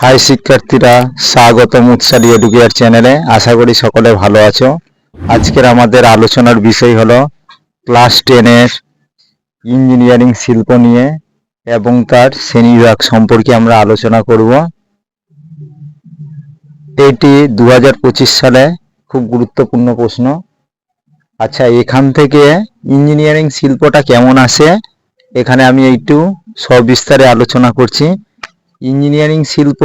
High শিক্ষার্থীরা, স্বাগতম উৎসারী educare চ্যানেলে। আশা করি সকলে ভালো আছো। আজকের আমাদের আলোচনার বিষয় হলো ক্লাস টেনের ইঞ্জিনিয়ারিং শিল্প নিয়ে এবং তার শ্রেণীবিভাগ সম্পর্কে আমরা আলোচনা করব। এটি দু হাজার পঁচিশ সালে খুব গুরুত্বপূর্ণ প্রশ্ন। আচ্ছা এখান থেকে ইঞ্জিনিয়ারিং শিল্পটা কেমন আসে? এখানে আমি একটু সবিস্তারে আলোচনা করছি। ইঞ্জিনিয়ারিং শিল্প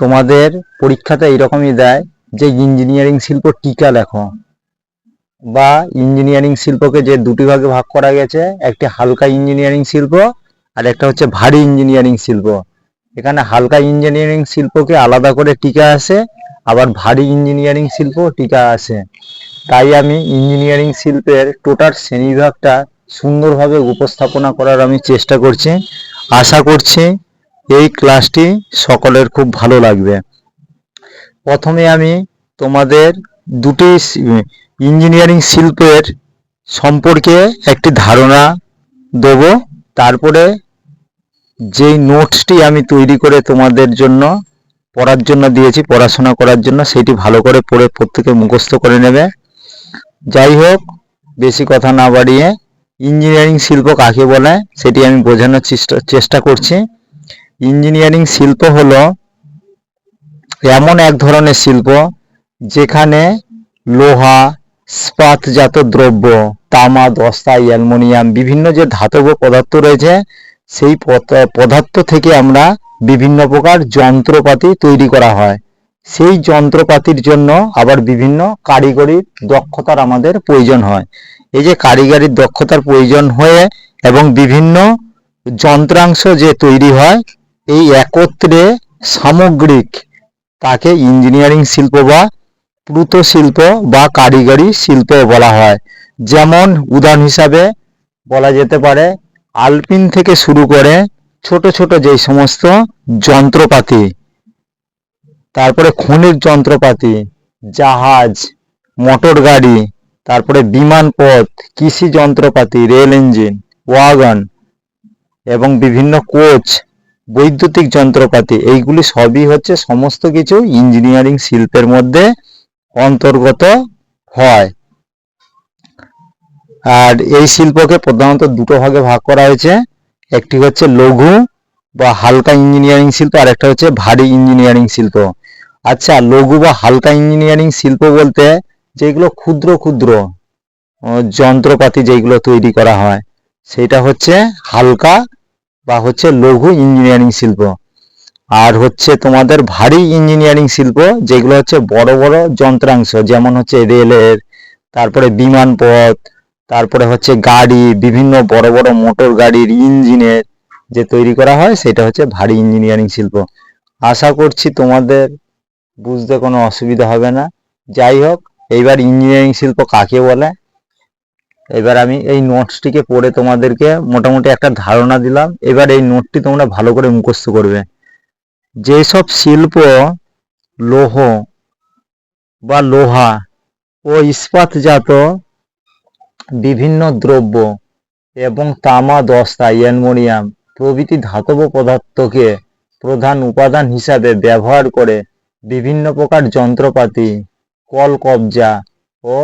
তোমাদের পরীক্ষাতে এইরকমই দেয় যে ইঞ্জিনিয়ারিং শিল্প টিকা লেখো। বা ইঞ্জিনিয়ারিং শিল্পকে যে দুটি ভাগে ভাগ করা গেছে, একটি হালকা ইঞ্জিনিয়ারিং শিল্প আর একটা হচ্ছে ভারী ইঞ্জিনিয়ারিং শিল্প। এখানে হালকা ইঞ্জিনিয়ারিং শিল্পকে আলাদা করে টিকা আসে, আবার ভারী ইঞ্জিনিয়ারিং শিল্প টিকা আসে। তাই আমি ইঞ্জিনিয়ারিং শিল্পের টোটাল শ্রেণীবিভাগটা সুন্দরভাবে উপস্থাপনা করার আমি চেষ্টা করছি। আশা করছি এই ক্লাসটি সকলের খুব ভালো লাগবে। প্রথমে আমি তোমাদের দুটি ইঞ্জিনিয়ারিং শিল্পের সম্পর্কে একটি ধারণা দেব। তারপরে যেই নোটসটি আমি তৈরি করে তোমাদের জন্য, পড়ার জন্য দিয়েছি, পড়াশোনা করার জন্য, সেটি ভালো করে পড়ে প্রত্যেকে মুখস্থ করে নেবে। যাই হোক, বেশি কথা না বাড়িয়ে ইঞ্জিনিয়ারিং শিল্প কাকে বলে, সেটি আমি বোঝানোর চেষ্টা চেষ্টা করছি। ইঞ্জিনিয়ারিং শিল্প হল এমন এক ধরনের শিল্প যেখানে লোহা ইস্পাতজাত দ্রব্য, তামা, দস্তা, অ্যালুমিনিয়াম, বিভিন্ন যে ধাতব পদার্থ রয়েছে, সেই পদ- পদার্থ থেকে আমরা বিভিন্ন প্রকার যন্ত্রপাতি তৈরি করা হয়। সেই যন্ত্রপাতির জন্য আবার বিভিন্ন কারিগরি দক্ষতার আমাদের প্রয়োজন হয়। এই যে কারিগরির দক্ষতার প্রয়োজন হয়ে এবং বিভিন্ন যন্ত্রাংশ যে তৈরি হয় এই একত্রে সামগ্রিক তাকে ইঞ্জিনিয়ারিং শিল্প বা প্রুত শিল্প বা কারিগরি শিল্প বলা হয়। যেমন উদাহরণ হিসাবে বলা যেতে পারে, আলপিন থেকে শুরু করে ছোট ছোট যেই সমস্ত যন্ত্রপাতি, তারপরে খনির যন্ত্রপাতি, জাহাজ, মোটর গাড়ি, তারপরে বিমান পথ, কৃষি যন্ত্রপাতি, রেল ইঞ্জিন, ওয়াগন এবং বিভিন্ন কোচ বৈদ্যুতিক যন্ত্রপাতি, এইগুলি সবই হচ্ছে সমস্ত কিছু ইঞ্জিনিয়ারিং শিল্পের মধ্যে অন্তর্গত হয়। আর এই শিল্পকে প্রধানত দুটো ভাগে ভাগ করা হয়েছে। একটি হচ্ছে লঘু বা হালকা ইঞ্জিনিয়ারিং শিল্প, আর একটা হচ্ছে ভারী ইঞ্জিনিয়ারিং শিল্প। আচ্ছা লঘু বা হালকা ইঞ্জিনিয়ারিং শিল্প বলতে যেগুলো ক্ষুদ্র ক্ষুদ্র যন্ত্রপাতি যেগুলো তৈরি করা হয়, সেটা হচ্ছে হালকা বা হচ্ছে লঘু ইঞ্জিনিয়ারিং শিল্প। আর হচ্ছে তোমাদের ভারী ইঞ্জিনিয়ারিং শিল্প, যেগুলো হচ্ছে বড় বড় যন্ত্রাংশ, যেমন হচ্ছে রেলের, তারপরে বিমান পথ, তারপরে হচ্ছে গাড়ি, বিভিন্ন বড় বড় মোটর গাড়ির ইঞ্জিনের যে তৈরি করা হয়, সেটা হচ্ছে ভারী ইঞ্জিনিয়ারিং শিল্প। আশা করছি তোমাদের বুঝতে কোনো অসুবিধা হবে না। যাই হোক, এইবার ইঞ্জিনিয়ারিং শিল্প কাকে বলে? এবার আমি এই নোটসটিকে পড়ে তোমাদেরকে মোটামুটি একটা ধারণা দিলাম। এবার এই নোটটি তোমরা ভালো করে মুখস্থ করবে। যেসব শিল্প লৌহ বা লোহা ও ইস্পাতজাত বিভিন্ন দ্রব্য এবং তামা, দস্তা, অ্যালুমিনিয়াম প্রভৃতি ধাতব পদার্থকে প্রধান উপাদান হিসাবে ব্যবহার করে বিভিন্ন প্রকার যন্ত্রপাতি, কলকবজা ও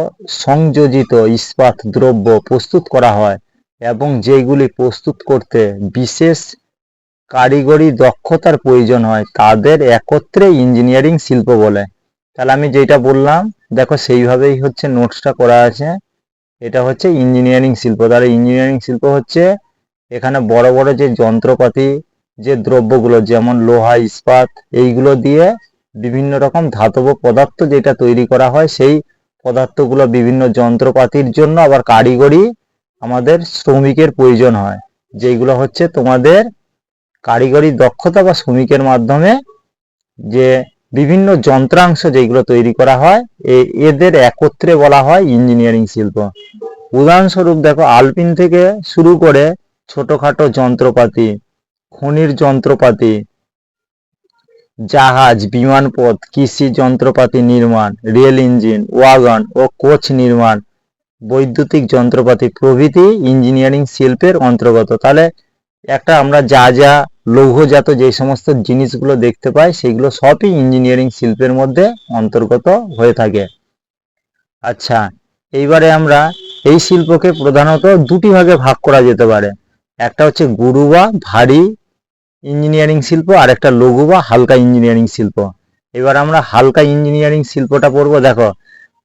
সংযোজিত ইস্পাত দ্রব্য প্রস্তুত করা হয় এবং যেগুলি প্রস্তুত করতে বিশেষ কারিগরি দক্ষতার প্রয়োজন হয়, তাদের একত্রে ইঞ্জিনিয়ারিং শিল্প বলে। তাহলে আমি যেটা বললাম, দেখো সেইভাবেই হচ্ছে নোটসটা করা আছে। এটা হচ্ছে ইঞ্জিনিয়ারিং শিল্প। তাহলে ইঞ্জিনিয়ারিং শিল্প হচ্ছে এখানে বড় বড় যে যন্ত্রপাতি, যে দ্রব্যগুলো, যেমন লোহা, ইস্পাত, এইগুলো দিয়ে বিভিন্ন রকম ধাতব পদার্থ যেটা তৈরি করা হয়, সেই পদার্থগুলো বিভিন্ন যন্ত্রপাতির জন্য আবার কারিগরি আমাদের শ্রমিকের প্রয়োজন হয়। যেগুলো হচ্ছে তোমাদের কারিগরি দক্ষতা বা শ্রমিকের মাধ্যমে যে বিভিন্ন যন্ত্রাংশ যেগুলো তৈরি করা হয় এদের একত্রে বলা হয় ইঞ্জিনিয়ারিং শিল্প। উদাহরণস্বরূপ দেখো, আলপিন থেকে শুরু করে ছোটখাটো যন্ত্রপাতি, খনির যন্ত্রপাতি জাহাজ, বিমানপথ, কৃষি যন্ত্রপাতি নির্মাণ, রেল ইঞ্জিন, ওয়াগন ও কোচ নির্মাণ, বৈদ্যুতিক যন্ত্রপাতি প্রভৃতি ইঞ্জিনিয়ারিং শিল্পের অন্তর্গত। তাহলে একটা আমরা যা যা লৌহজাত যে সমস্ত জিনিসগুলো দেখতে পাই, সেগুলো সবই ইঞ্জিনিয়ারিং শিল্পের মধ্যে অন্তর্গত হয়ে থাকে। আচ্ছা এইবারে আমরা এই শিল্পকে প্রধানত দুটি ভাগে ভাগ করা যেতে পারে। একটা হচ্ছে গুরু বা ভারী ইঞ্জিনিয়ারিং শিল্প আর একটা লঘু বা হালকা ইঞ্জিনিয়ারিং শিল্প। এবার আমরা হালকা ইঞ্জিনিয়ারিং শিল্পটা পড়ব, দেখো।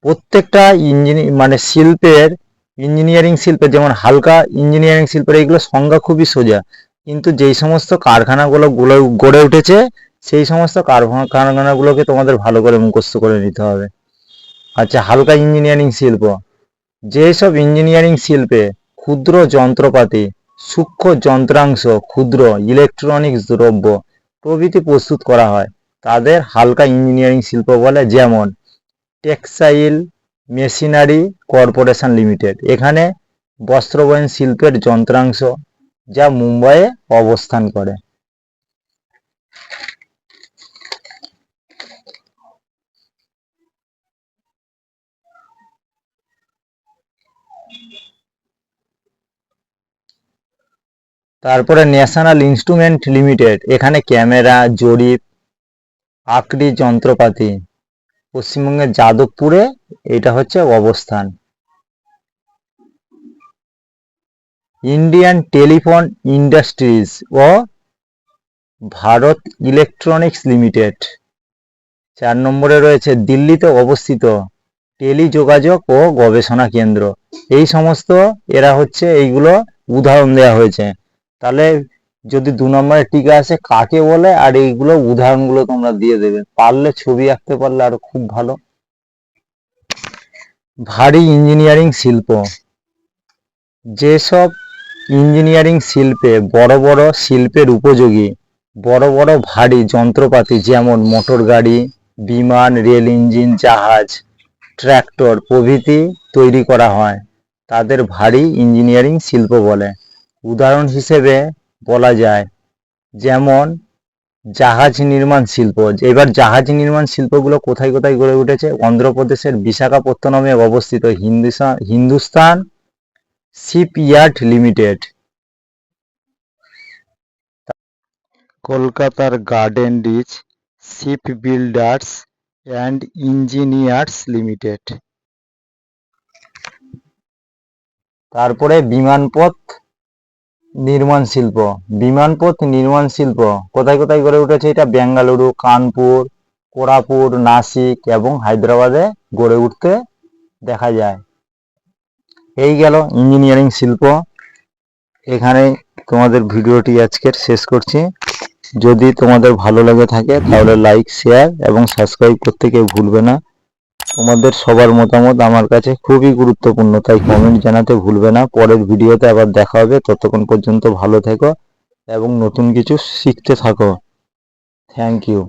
প্রত্যেকটা ইঞ্জিনি মানে শিল্পের, ইঞ্জিনিয়ারিং শিল্পের, যেমন হালকা ইঞ্জিনিয়ারিং শিল্পের এইগুলো সংজ্ঞা খুবই সোজা। কিন্তু যেই সমস্ত কারখানাগুলো গুলো গড়ে উঠেছে, সেই সমস্ত কারখানা, কারখানাগুলোকে তোমাদের ভালো করে মুখস্থ করে নিতে হবে। আচ্ছা হালকা ইঞ্জিনিয়ারিং শিল্প। যেসব ইঞ্জিনিয়ারিং শিল্পে ক্ষুদ্র যন্ত্রপাতি সূক্ষ্ম যন্ত্রাংশ, ক্ষুদ্র ইলেকট্রনিক্স দ্রব্য প্রভৃতি প্রস্তুত করা হয়। তাদের হালকা ইঞ্জিনিয়ারিং শিল্প বলে যেমন টেক্সটাইল মেশিনারি কর্পোরেশন লিমিটেড এখানে বস্ত্রবয়ন শিল্পের যন্ত্রাংশ যা মুম্বাইয়ে অবস্থান করে। তারপরে ন্যাশনাল ইনস্ট্রুমেন্ট লিমিটেড এখানে ক্যামেরা, জরিপ আকরি যন্ত্রপাতি, পশ্চিমবঙ্গের যাদবপুরে এটা হচ্ছে অবস্থান। ইন্ডিয়ান টেলিফোন ইন্ডাস্ট্রিজ ও ভারত ইলেকট্রনিক্স লিমিটেড চার নম্বরে রয়েছে দিল্লিতে অবস্থিত টেলিযোগাযোগ ও গবেষণা কেন্দ্র। এই সমস্ত এরা হচ্ছে এইগুলো উদাহরণ দেওয়া হয়েছে। তাহলে যদি দু নম্বরে টিকা আসে, কাকে বলে? আর এইগুলো উদাহরণগুলো তোমরা দিয়ে দেবে। পারলে ছবি আঁকতে পারলে আরও খুব ভালো। ভারী ইঞ্জিনিয়ারিং শিল্প। যেসব ইঞ্জিনিয়ারিং শিল্পে বড় বড় শিল্পের উপযোগী, বড় বড় ভারী যন্ত্রপাতি যেমন মোটর গাড়ি, বিমান, রেল ইঞ্জিন, জাহাজ, ট্র্যাক্টর প্রভৃতি তৈরি করা হয়। তাদের ভারী ইঞ্জিনিয়ারিং শিল্প বলে। উদাহরণ হিসেবে বলা যায়, যেমন জাহাজ নির্মাণ শিল্প। এবার জাহাজ নির্মাণ শিল্পগুলো কোথায় কোথায় গড়ে উঠেছে? অন্ধ্রপ্রদেশের বিশাখাপত্তনমে অবস্থিত হিন্দুস্তান হিন্দুস্তান শিপইয়ার্ড লিমিটেড। কলকাতার garden reach shipbuilders and engineers limited. তারপরে বিমানপথ নির্মাণ শিল্প বিমানপথ নির্মাণ শিল্প। কোথায় কোথায় গড়ে উঠেছে এটা? বেঙ্গালুরু, কানপুর কোরাপুর নাসিক এবং হায়দ্রাবাদে গড়ে উঠতে দেখা যায়। এই গেল ইঞ্জিনিয়ারিং শিল্প। এখানে তোমাদের ভিডিওটি আজকের শেষ করছি। যদি তোমাদের ভালো লেগে থাকে তাহলে লাইক শেয়ার এবং সাবস্ক্রাইব করতে কেউ ভুলবে না। তোমাদের সবার মতামত আমার কাছে খুবই গুরুত্বপূর্ণ, তাই কমেন্ট জানাতে ভুলবে না। পরের ভিডিওতে আবার দেখা হবে। ততক্ষণ পর্যন্ত ভালো থেকো এবং নতুন কিছু শিখতে থাকো। Thank you